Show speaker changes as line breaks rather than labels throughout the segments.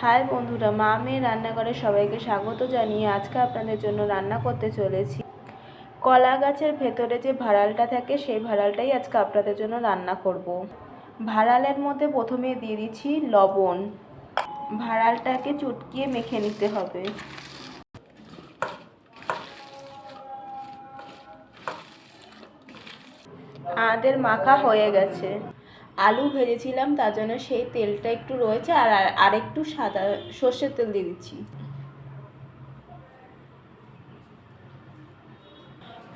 High বন্ধুরা মা মেয়ে রান্নাঘরে সবাইকে স্বাগত জানিয়ে আজকে আপনাদের জন্য রান্না করতে চলেছি। কলা গাছের ভেতরে যে ভাড়ালটা থাকে, সেই ভাড়ালটাই আজকে আপনাদের জন্য রান্না করব। ভাড়ালের মধ্যে প্রথমে দিয়ে দিচ্ছি লবণ। ভাড়ালটাকে চুটকিয়ে মেখে নিতে হবে। আমাদের মাখা হয়ে গেছে। আলু ভেজেছিলাম, তার জন্য সেই তেলটা একটু রয়েছে আর আর- আর সাদা সর্ষের তেল দিয়ে দিচ্ছি।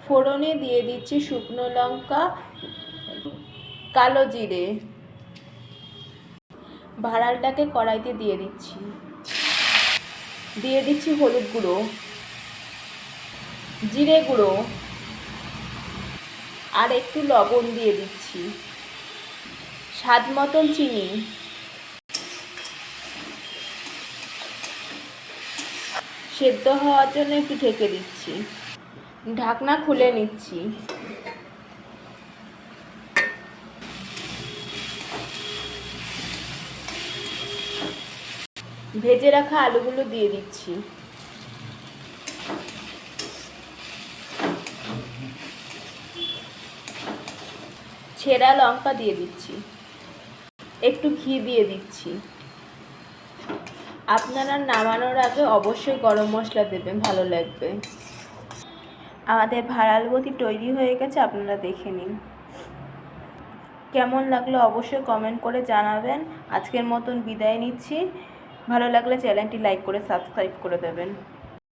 ফোড়নে দিয়ে দিচ্ছি শুকনো লঙ্কা, কালো জিরে। ভাড়ালটাকে কড়াইতে দিয়ে দিচ্ছি। দিয়ে দিচ্ছি হলুদ গুঁড়ো, জিরে গুঁড়ো, আর একটু লবণ দিয়ে দিচ্ছি। স্বাদ মতন চিনি। সেদ্ধ হওয়ার জন্য একটু ঢেকে দিচ্ছি। ঢাকনা খুলে নিচ্ছি। ভেজে রাখা আলুগুলো দিয়ে দিচ্ছি। ছেঁড়া লঙ্কা দিয়ে দিচ্ছি। একটু ঘি দিয়ে দিচ্ছি। আপনারা নামানোর আগে অবশ্যই গরম মশলা দেবেন, ভালো লাগবে। আমাদের ভাড়ালবতি তৈরি হয়ে গেছে, আপনারা দেখে নিন। কেমন লাগল অবশ্যই কমেন্ট করে জানাবেন। আজকের মতন বিদায় নিচ্ছি। ভালো লাগলে চ্যানেলটি লাইক করে সাবস্ক্রাইব করে দেবেন।